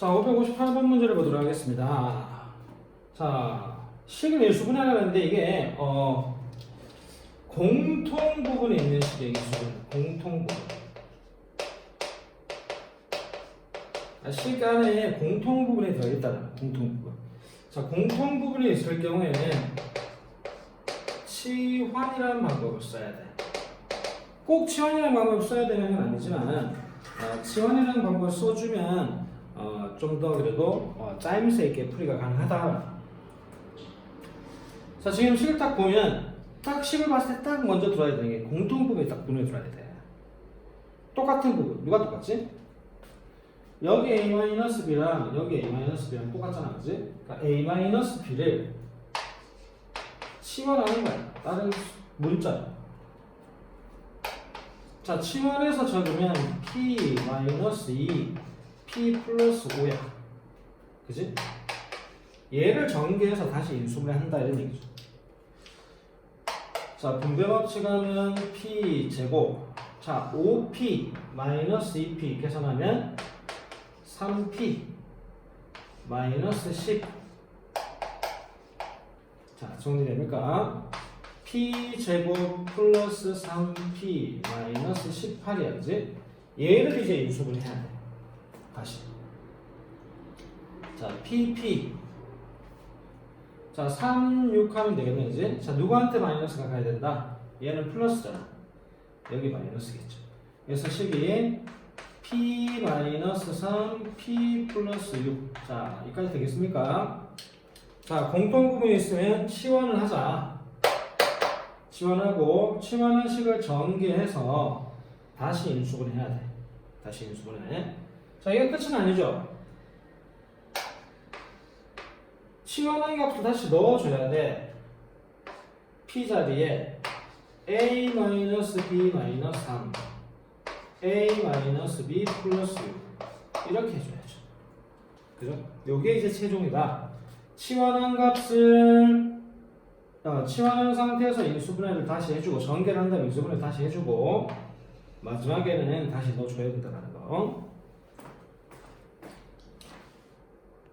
자, 558번 문제를 보도록 하겠습니다. 자, 식을 일수분해하는데 이게 어 공통 부분에 있는 식의 일수분, 공통 부분. 아, 식 안에 공통 부분이 들어있다는 공통 부분. 자, 공통 부분이 있을 경우에는 치환이라는 방법을 써야 돼. 꼭 치환이라는 방법을 써야 되는 건 아니지만 어, 치환이라는 방법을 써주면 어, 좀 더 그래도 어, 짜임새 있게 풀이가 가능하다. 자 지금 식을 딱 보면 딱 식을 봤을 때 딱 먼저 들어야 되는 게 공통 부분이 딱 눈에 들어야 돼. 똑같은 부분 누가 똑같지? 여기 a-b랑 여기 a-b랑 똑같잖아, 그지? 그러니까 a-b를 치환하는 거야. 다른 문자. 자, 치환해서 적으면 p 마이너스 2, p 플러스 5야. 그지? 얘를 전개해서 다시 인수분해 한다 이런 얘기죠. 자, 분배법칙 하면 p 제곱. 자, 5p 마이너스 2p 계산하면 3p 마이너스 10. 자, 정리됩니까? p 제곱 플러스 3p 마이너스 18이야, 그지? 얘를 이제 인수분해 해야 돼. 다시. 자, pp. 자, 3, 6 하면 되겠네, 이제. 자, 누구한테 마이너스가 가야 된다? 얘는 플러스잖아. 여기 마이너스겠죠. 그래서 식이 p 마이너스 3, p 플러스 6. 자, 여기까지 되겠습니까? 자, 공통 부분이 있으면 치환을 하자. 치환하고 치환한 식을 전개해서 다시 인수분해 해야 돼. 다시 인수분해. 자, 이게 끝은 아니죠. 치환한 값을 다시 넣어줘야 돼. p 자리에 a b 마이너스 3, a b 플러스 6 이렇게 해줘야죠. 그죠? 요게 이제 최종이다. 치환한 값을 어, 치환한 상태에서 인수분해를 다시 해주고 전개를 한 다음에 인수분해 다시 해주고 마지막에는 다시 넣어줘야 된다는 거.